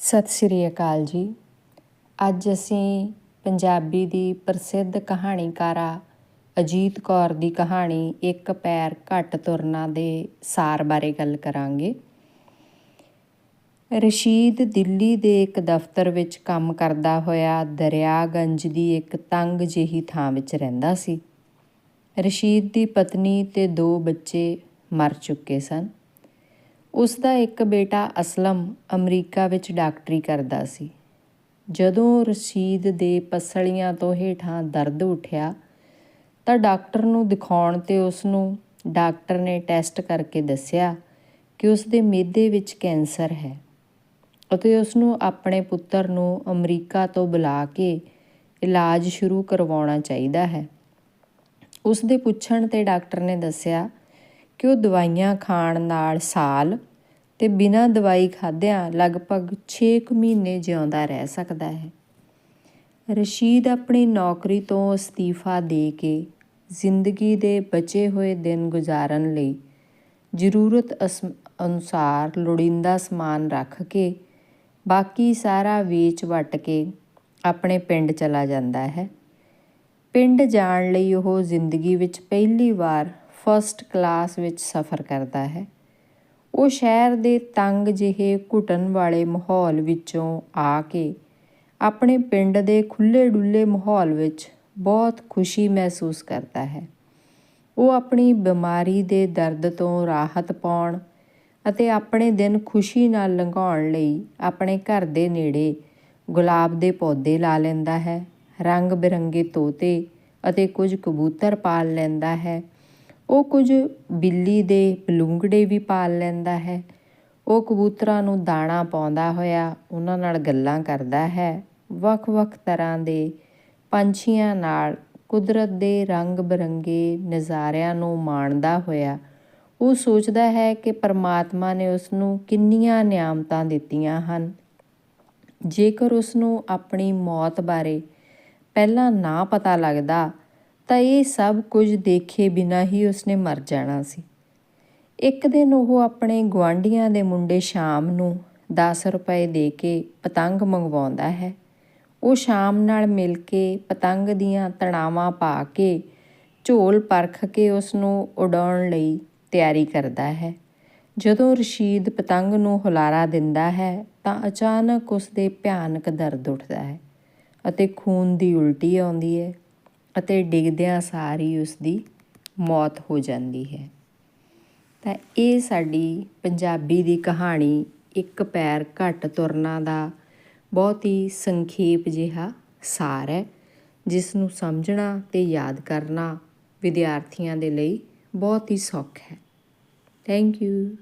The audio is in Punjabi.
ਸਤਿ ਸ੍ਰੀ ਅਕਾਲ ਜੀ। ਅੱਜ ਅਸੀਂ ਪੰਜਾਬੀ ਦੀ ਪ੍ਰਸਿੱਧ ਕਹਾਣੀਕਾਰਾ ਅਜੀਤ ਕੌਰ ਦੀ ਕਹਾਣੀ ਇੱਕ ਪੈਰ ਘੱਟ ਤੁਰਨਾ ਦੇ ਸਾਰ ਬਾਰੇ ਗੱਲ ਕਰਾਂਗੇ। ਰਸ਼ੀਦ ਦਿੱਲੀ ਦੇ ਇੱਕ ਦਫ਼ਤਰ ਵਿੱਚ ਕੰਮ ਕਰਦਾ ਹੋਇਆ ਦਰਿਆਗੰਜ ਦੀ ਇੱਕ ਤੰਗ ਜਿਹੀ ਥਾਂ ਵਿੱਚ ਰਹਿੰਦਾ ਸੀ। ਰਸ਼ੀਦ ਦੀ ਪਤਨੀ ਤੇ ਦੋ ਬੱਚੇ ਮਰ ਚੁੱਕੇ ਸਨ। ਉਸ ਦਾ ਇੱਕ ਬੇਟਾ ਅਸਲਮ ਅਮਰੀਕਾ ਵਿੱਚ ਡਾਕਟਰੀ ਕਰਦਾ ਸੀ। ਜਦੋਂ ਰਸ਼ੀਦ ਦੇ ਪਸਲੀਆਂ ਤੋਂ ਹੇਠਾਂ ਦਰਦ ਉੱਠਿਆ, ਤਾਂ ਡਾਕਟਰ ਨੂੰ ਦਿਖਾਉਣ ਤੇ ਉਸ ਨੂੰ ਡਾਕਟਰ ਨੇ ਟੈਸਟ ਕਰਕੇ ਦੱਸਿਆ ਕਿ ਉਸ ਦੇ ਮਿਹਦੇ ਵਿੱਚ ਕੈਂਸਰ ਹੈ ਅਤੇ ਉਸ ਨੂੰ ਆਪਣੇ ਪੁੱਤਰ ਨੂੰ ਅਮਰੀਕਾ ਤੋਂ ਬੁਲਾ ਕੇ ਇਲਾਜ ਸ਼ੁਰੂ ਕਰਵਾਉਣਾ ਚਾਹੀਦਾ ਹੈ। ਉਸ ਦੇ ਪੁੱਛਣ ਤੇ ਡਾਕਟਰ ਨੇ ਦੱਸਿਆ ਕਿ ਉਹ ਦਵਾਈਆਂ ਖਾਣ ਨਾਲ ਸਾਲ ਤੇ ਬਿਨਾਂ ਦਵਾਈ ਖਾਦਿਆਂ ਲਗਭਗ 6 ਮਹੀਨੇ ਜਿਉਂਦਾ ਰਹਿ ਸਕਦਾ ਹੈ। ਰਸ਼ੀਦ ਆਪਣੀ ਨੌਕਰੀ ਤੋਂ ਅਸਤੀਫਾ ਦੇ ਕੇ ਜ਼ਿੰਦਗੀ ਦੇ ਬਚੇ ਹੋਏ ਦਿਨ ਗੁਜ਼ਾਰਨ ਲਈ ਜ਼ਰੂਰਤ ਅਨੁਸਾਰ ਲੋੜੀਂਦਾ ਸਮਾਨ ਰੱਖ ਕੇ ਬਾਕੀ ਸਾਰਾ ਵੇਚ ਵਟ ਕੇ ਆਪਣੇ ਪਿੰਡ ਚਲਾ ਜਾਂਦਾ ਹੈ। ਪਿੰਡ ਜਾਣ ਲਈ ਉਹ ਜ਼ਿੰਦਗੀ ਵਿੱਚ ਪਹਿਲੀ ਵਾਰ ਫਰਸਟ ਕਲਾਸ ਵਿੱਚ ਸਫ਼ਰ ਕਰਦਾ ਹੈ। ਉਹ ਸ਼ਹਿਰ ਦੇ ਤੰਗ ਜਿਹੇ ਘੁਟਨ ਵਾਲੇ ਮਾਹੌਲ ਵਿੱਚੋਂ ਆ ਕੇ ਆਪਣੇ ਪਿੰਡ ਦੇ ਖੁੱਲੇ ਡੁੱਲੇ ਮਾਹੌਲ ਵਿੱਚ ਬਹੁਤ ਖੁਸ਼ੀ ਮਹਿਸੂਸ ਕਰਦਾ ਹੈ। ਉਹ ਆਪਣੀ ਬਿਮਾਰੀ ਦੇ ਦਰਦ ਤੋਂ ਰਾਹਤ ਪਾਉਣ ਅਤੇ ਆਪਣੇ ਦਿਨ ਖੁਸ਼ੀ ਨਾਲ ਲੰਘਾਉਣ ਲਈ ਆਪਣੇ ਘਰ ਦੇ ਨੇੜੇ ਗੁਲਾਬ ਦੇ ਪੌਦੇ ਲਾ ਲੈਂਦਾ ਹੈ, ਰੰਗ ਬਿਰੰਗੇ ਤੋਤੇ ਅਤੇ ਕੁਝ ਕਬੂਤਰ ਪਾਲ ਲੈਂਦਾ ਹੈ। ਉਹ ਕੁਝ ਬਿੱਲੀ ਦੇ ਬਲੂੰਗੜੇ ਵੀ ਪਾਲ ਲੈਂਦਾ ਹੈ। ਉਹ ਕਬੂਤਰਾਂ ਨੂੰ ਦਾਣਾ ਪਾਉਂਦਾ ਹੋਇਆ ਉਹਨਾਂ ਨਾਲ ਗੱਲਾਂ ਕਰਦਾ ਹੈ। ਵੱਖ-ਵੱਖ ਤਰ੍ਹਾਂ ਦੇ ਪੰਛੀਆਂ ਨਾਲ ਕੁਦਰਤ ਦੇ ਰੰਗ ਬਰੰਗੇ ਨਜ਼ਾਰਿਆਂ ਨੂੰ ਮਾਣਦਾ ਹੋਇਆ ਉਹ ਸੋਚਦਾ ਹੈ ਕਿ ਪਰਮਾਤਮਾ ਨੇ ਉਸ ਨੂੰ ਕਿੰਨੀਆਂ ਨਿਆਮਤਾਂ ਦਿੱਤੀਆਂ ਹਨ। ਜੇਕਰ ਉਸ ਨੂੰ ਆਪਣੀ ਮੌਤ ਬਾਰੇ ਪਹਿਲਾਂ ਨਾ ਪਤਾ ਲੱਗਦਾ ਤਾਂ ਇਹ ਸਭ ਕੁਝ ਦੇਖੇ ਬਿਨਾਂ ਹੀ ਉਸਨੇ ਮਰ ਜਾਣਾ ਸੀ। ਇੱਕ ਦਿਨ ਉਹ ਆਪਣੇ ਗਵਾਂਢੀਆਂ ਦੇ ਮੁੰਡੇ ਸ਼ਾਮ ਨੂੰ 10 ਰੁਪਏ ਦੇ ਕੇ ਪਤੰਗ ਮੰਗਵਾਉਂਦਾ ਹੈ। ਉਹ ਸ਼ਾਮ ਨਾਲ ਮਿਲ ਕੇ ਪਤੰਗ ਦੀਆਂ ਤਣਾਵਾਂ ਪਾ ਕੇ ਝੋਲ ਪਰਖ ਕੇ ਉਸ ਨੂੰ ਉਡਾਉਣ ਲਈ ਤਿਆਰੀ ਕਰਦਾ ਹੈ। ਜਦੋਂ ਰਸ਼ੀਦ ਪਤੰਗ ਨੂੰ ਹੁਲਾਰਾ ਦਿੰਦਾ ਹੈ ਤਾਂ ਅਚਾਨਕ ਉਸ ਦੇ ਭਿਆਨਕ ਦਰਦ ਉੱਠਦਾ ਹੈ ਅਤੇ ਖੂਨ ਦੀ ਉਲਟੀ ਆਉਂਦੀ ਹੈ। ਅਤੇ ਡਿੱਗਦਿਆਂ ਸਾਰੀ ਉਸ ਦੀ ਮੌਤ ਹੋ ਜਾਂਦੀ ਹੈ। ਤਾਂ ਇਹ ਸਾਡੀ ਪੰਜਾਬੀ ਦੀ ਕਹਾਣੀ ਇੱਕ ਪੈਰ ਘੱਟ ਤੁਰਨਾ ਦਾ ਬਹੁਤ ਹੀ ਸੰਖੇਪ ਜਿਹਾ ਸਾਰ ਹੈ, ਜਿਸ ਨੂੰ ਸਮਝਣਾ ਤੇ ਯਾਦ ਕਰਨਾ ਵਿਦਿਆਰਥੀਆਂ ਦੇ ਲਈ ਬਹੁਤ ਹੀ ਸੌਖਾ ਹੈ। Thank you